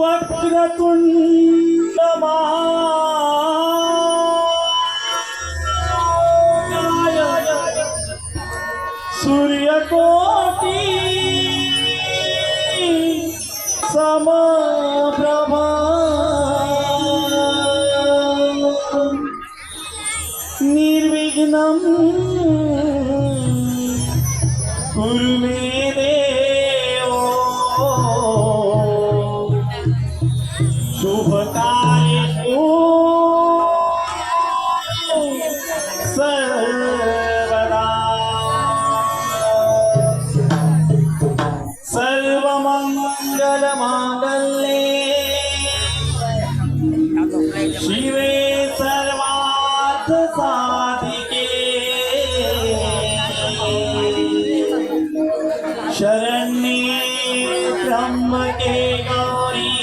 வக்ரதுண்டமா சூரியகோட்டி சமபிரபா. நிர்விக்னம் सर्वार्थ साधिके शरण्ये त्र्यम्बके गौरी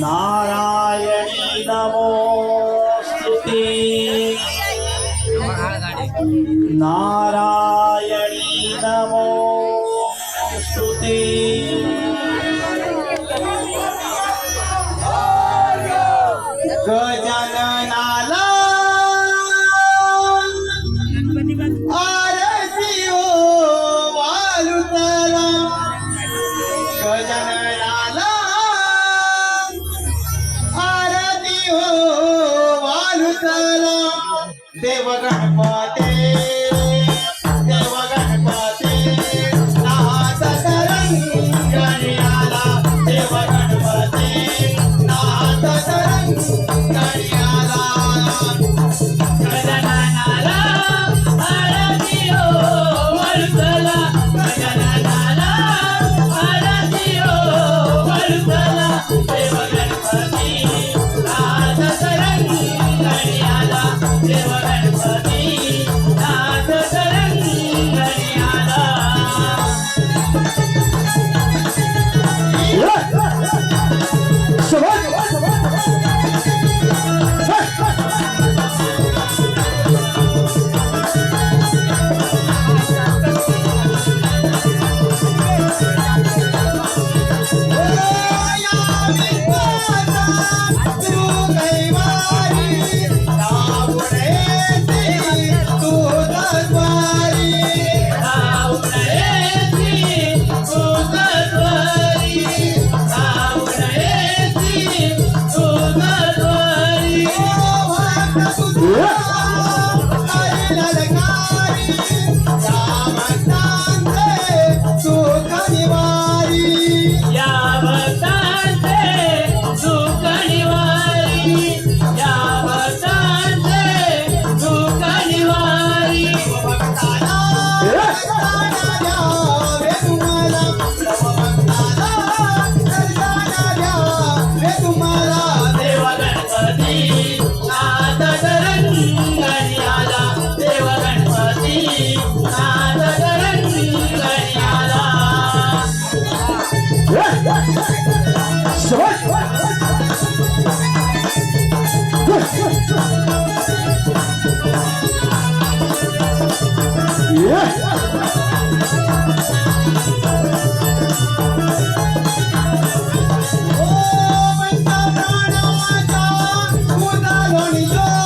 नारायणी नमोस्तुते नारायणी नमोस्तुते गजाननाला. आरती ओ वालुतला गजाननाला. आरती ओ वालुतला देव 감 사. 喜欢喜欢喜欢喜欢喜欢喜欢